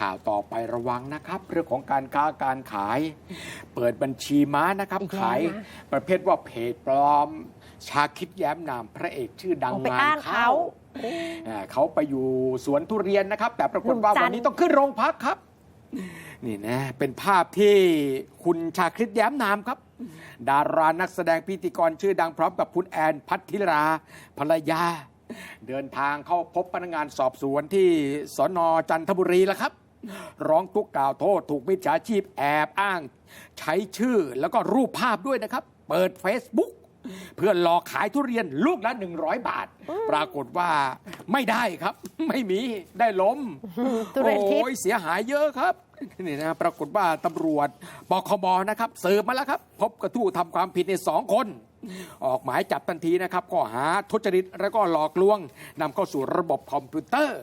ข่าวต่อไประวังนะครับ เรื่องของการค้าการขาย เปิดบัญชีม้านะครับอีกแล้วขายนะประเภทว่าเพจปลอม ชาคิดแย้มนามพระเอกชื่อดังเอาไปงาอ้านงเข้าเขาอ่าเขาไปอยู่สวนทุเรียนนะครับ แต่ปรากฏว่าหนุ่มจันทร์วันนี้ต้องขึ้นโรงพักครับ นี่นะ เป็นภาพที่คุณชาคริตแย้มนามครับ ดารานักแสดงพิธีกรชื่อดังพร้อมกับคุณแอนพัทธิราภรรยา เดินทางเข้าพบพนักงานสอบสวนที่สนจันทบุรีแล้วครับ ร้องทุกข์กล่าวโทษถูกมิจฉาชีพแอบอ้าง ใช้ชื่อแล้วก็รูปภาพด้วยนะครับ เปิด Facebook เพื่อหลอกขายทุเรียนลูกละ 100 บาท ปรากฏว่าไม่ได้ครับ ไม่มีได้ล้มทุเรียนทิพย์โอ้ยเสียหายเยอะครับนี่นะปรากฏว่าตำรวจปคบนะครับสืบมาแล้วครับ พบกระทู้ทำความผิดในสองคน ออกหมายจับทันทีนะครับข้อหาทุจริต และก็หลอกลวงนำเข้าสู่ระบบคอมพิวเตอร์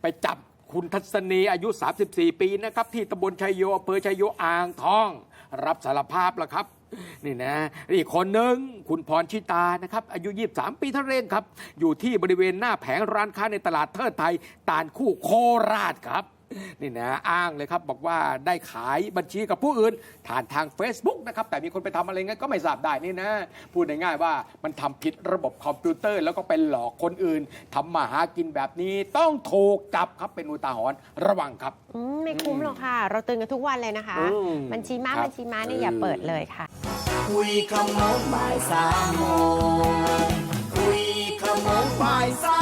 ไปจับ คุณทัศนีอายุ 34 ปีนะครับ ที่ตำบลชัยโยอำเภอชัยโยอ่างทอง รับสารภาพแล้วครับ นี่นะอีกคนหนึ่งคุณพรชิตานะครับ อายุ 23 ปีท่านั้นเองครับ อยู่ที่บริเวณหน้าแผงร้านค้าในตลาดเทิดไทยตานคู่โคราชครับ นี่นะอ้างเลยครับบอกว่าได้ขายบัญชีกับผู้อื่น ผ่านทาง Facebook นะครับแต่มีคนไปทำอะไรงั้นก็ไม่ทราบได้นี่นะพูดง่ายๆว่ามันทำผิดระบบคอมพิวเตอร์ แล้วก็ไปหลอกคนอื่นทำมาหากินแบบนี้ต้องถูกจับครับเป็นอุทาหรณ์ระวังครับอืมไม่คุ้มหรอกค่ะ เราเตือนกันทุกวันเลยนะคะอืมบัญชีม้าครับบัญชีม้าเนี่ยอย่าเปิดเลยค่ะ คุยขโมงบ่ายสามโมงคุยขโมงบ่ายสาม